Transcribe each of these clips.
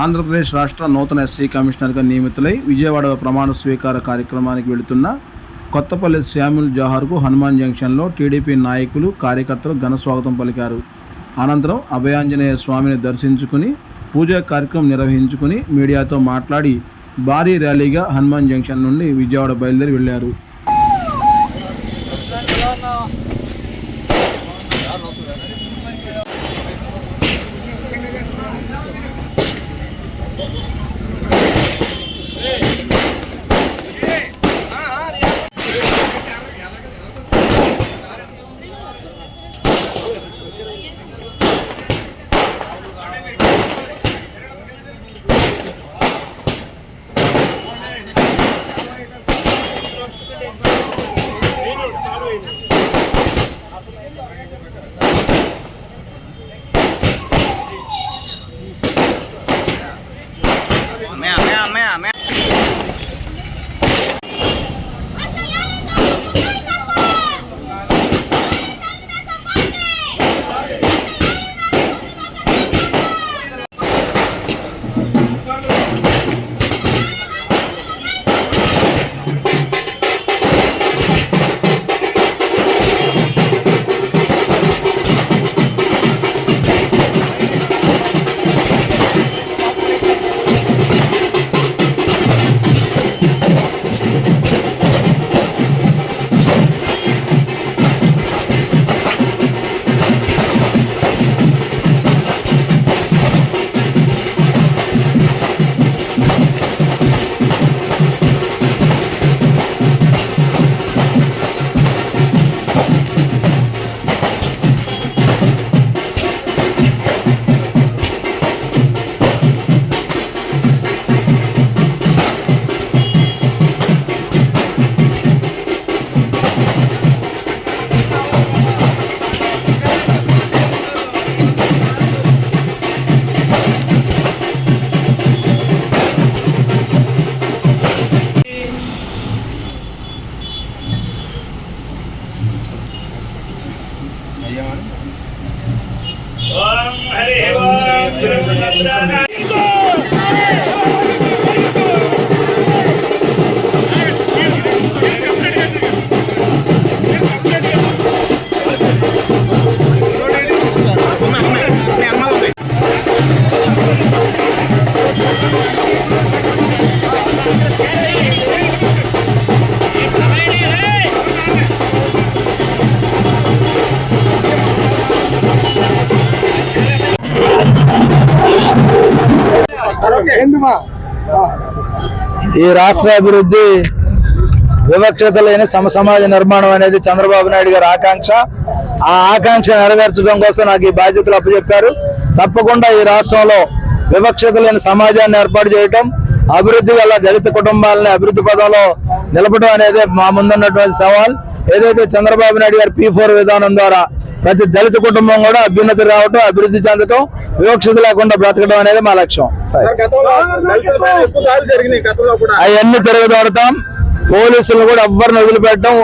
ఆంధ్రప్రదేశ్ రాష్ట్ర నూతన ఎస్సీ కమిషనర్గా నియమితులై విజయవాడ ప్రమాణ స్వీకార కార్యక్రమానికి వెళుతున్న కొత్తపల్లి శ్యాముల్ జోహార్కు హనుమాన్ జంక్షన్లో టీడీపీ నాయకులు కార్యకర్తలు ఘన స్వాగతం పలికారు. అనంతరం అభయాంజనేయ స్వామిని దర్శించుకుని పూజా కార్యక్రమం నిర్వహించుకుని మీడియాతో మాట్లాడి భారీ ర్యాలీగా హనుమాన్ జంక్షన్ నుండి విజయవాడ బయలుదేరి వెళ్ళారు ఓం ఈ రాష్ట్ర అభివృద్ధి వివక్షత లేని సమ సమాజ నిర్మాణం అనేది చంద్రబాబు నాయుడు గారి ఆకాంక్ష. ఆ ఆకాంక్ష నెరవేర్చడం కోసం నాకు ఈ బాధ్యతలు అప్పచెప్పారు. తప్పకుండా ఈ రాష్ట్రంలో వివక్షత లేని సమాజాన్ని ఏర్పాటు చేయటం అభివృద్ధి వల్ల దళిత కుటుంబాలని అభివృద్ధి పదంలో నిలపడం అనేది మా ముందున్నటువంటి సవాల్. ఏదైతే చంద్రబాబు నాయుడు గారి పీ ఫోర్ విధానం ద్వారా ప్రతి దళిత కుటుంబం కూడా అభ్యున్నతి రావటం అభివృద్ధి చెందటం వివక్షత లేకుండా బ్రతకడం అనేది మా లక్ష్యం. అవన్నీ తిరగదోడతాం. పోలీసులు కూడా ఎవ్వరిని వదిలిపెట్టడం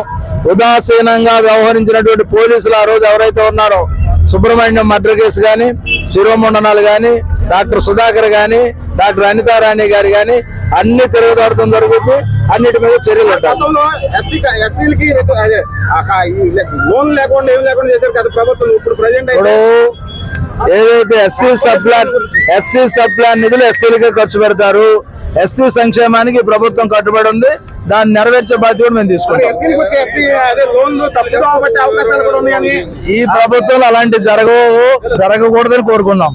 ఉదాసీనంగా వ్యవహరించినటువంటి పోలీసులు ఆ రోజు ఎవరైతే ఉన్నారో సుబ్రహ్మణ్యం మర్డర్ కేసు కానీ శిరోమండనాలు కానీ డాక్టర్ సుధాకర్ కానీ డాక్టర్ అనితారాణి గారు కానీ అన్ని తిరగదోడటం జరుగుతుంది అన్నిటి మీద చర్యలు ఇప్పుడు ఏదైతే SC sub plan SC sub plan నిధులు ఎస్సీలకే ఖర్చు పెడతారు ఎస్సీ సంక్షేమానికి ప్రభుత్వం కట్టుబడి ఉంది దాన్ని నెరవేర్చే బాధ్యత కూడా మేము తీసుకుంటాం. ఈ ప్రభుత్వంలో అలాంటి జరగవు జరగకూడదని కోరుకున్నాం.